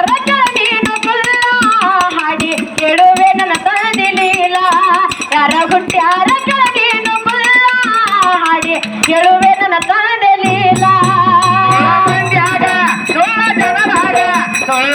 ಯಾರ ನೀನು ಸುಲ್ಲ ಹಾಡಿ ಕೇಳುವೆ ನನ್ನ ತಳದಿ ಲೀಲಾ. ಯಾರ ಹುಟ್ಟ್ಯಾರ ನೀನು ಸುಲ್ಲ ಹಾಡಿ ಕೇಳುವೆ ನನ್ನ ತಳದಿ ಲೀಲಾ. ಸೊಳ್ಳ ಮಂದ್ಯಾಗ ಸೊಳ್ಳ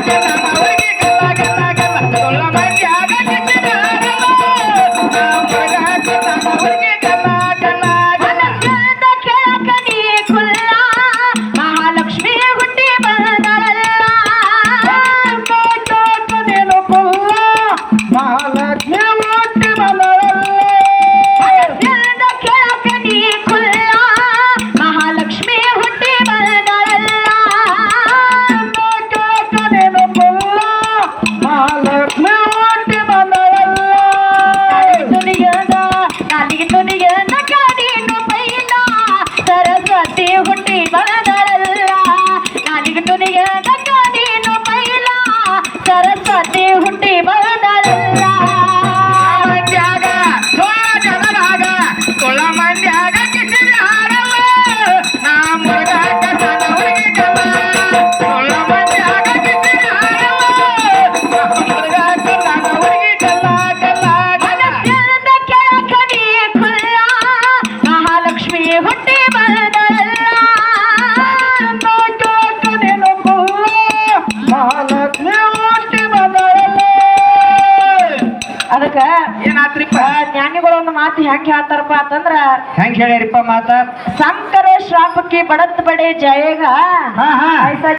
Thank you. सरस्वती हुटी बदलला. ಒಂದು ಮಾತು ಹೆಂಗ್ ಹೇಳ್ತಾರಪ್ಪ ಅಂತಂದ್ರ ಹೆಂಗ್ ಹೇಳಿರಿಪ್ಪ ಮಾತ? ಸಂಕರೆ ಶ್ರಾಪಕ್ಕೆ ಬಡತ್ ಬಡೆ ಜಯಗ